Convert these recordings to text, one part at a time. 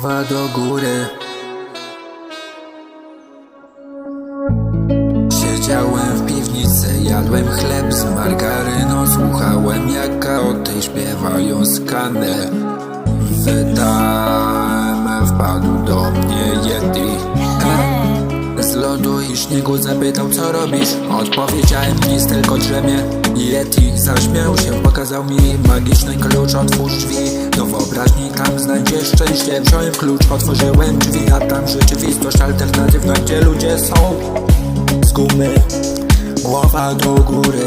Głowa do góry. Siedziałem w piwnicy, jadłem chleb z margaryną Słuchałem jak koty śpiewają skanę Wydałem, wpadł do mnie Yeti Z lodu i śniegu zapytał co robisz? Odpowiedziałem nic tylko drzemie. Yeti zaśmiał się, pokazał mi magiczny klucz. Otwórz drzwi do wyobraźni, tam znajdziesz szczęście Wziąłem klucz, otworzyłem drzwi, a tam rzeczywistość alternatywna Gdzie ludzie są. Z gumy Głowa do góry.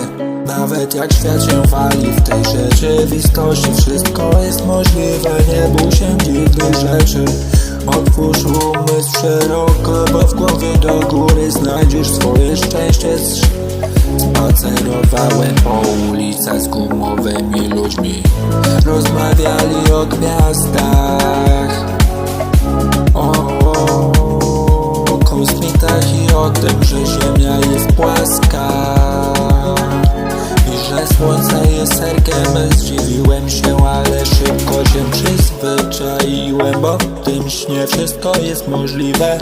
Nawet jak świat się wali w tej rzeczywistości Wszystko jest możliwe, nie bój się dziwnych rzeczy. Otwórz umysł szeroko, bo w głowie do góry znajdziesz swoje szczęście. Spacerowałem po ulicach z gumowymi ludźmi. Rozmawiali o gwiazdach o, o kosmitach i o tym, że Ziemia jest płaska I że Słońce Bo w tym śnie wszystko jest możliwe.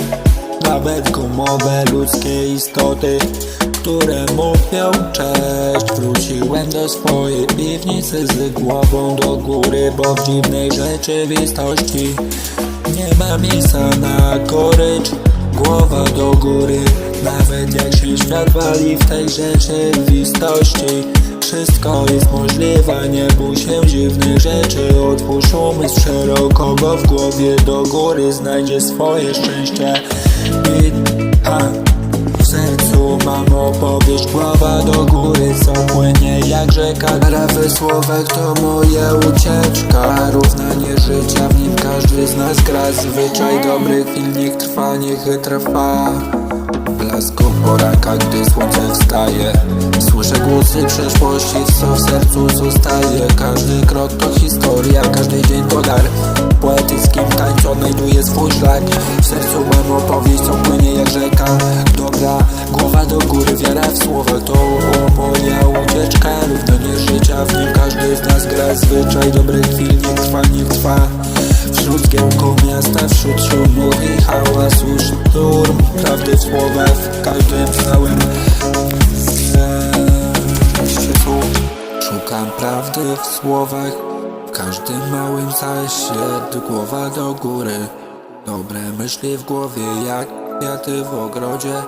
Nawet gumowe ludzkie istoty które mówią cześć. Wróciłem do swojej piwnicy z głową do góry Bo w dziwnej rzeczywistości nie ma miejsca na gorycz Głowa do góry Nawet jak się świat wali w tej rzeczywistości Wszystko jest możliwe, nie bój się dziwnych rzeczy Otwórz umysł szeroko, bo w głowie do góry Znajdzie swoje szczęście. I ha, w sercu mam opowieść. Głowa do góry, co płynie jak rzeka. Gra we słowach to moja ucieczka. Równanie życia, w nim każdy z nas gra. Zwyczaj dobrych chwil, niech trwa, niech trwa. Blasku poranka, gdy słońce wstaje Słyszę głosy przeszłości, co w sercu zostaje. Każdy krok to historia, każdy dzień to dar. Poetyckim tańcu odnajduję swój szlak. W sercu mam opowieść, co płynie jak rzeka. Dobra, głowa do góry, wiara w słowa. To moja ucieczka, równanie życia. W nim każdy z nas gra. Zwyczaj dobrych chwil, niech trwa, niech trwa. Wśród giełku miasta, wśród szumu i hałasu Szturm prawdy w słowach, w każdym znałem prawdy w słowach, w każdym małym zasie Głowa do góry, dobre myśli w głowie jak kwiaty w ogrodzie.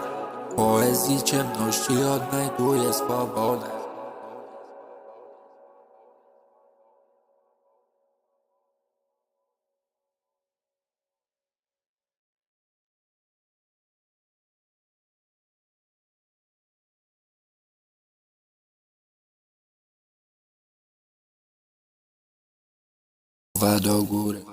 Poezji ciemności odnajduję swobodę Głowa do góry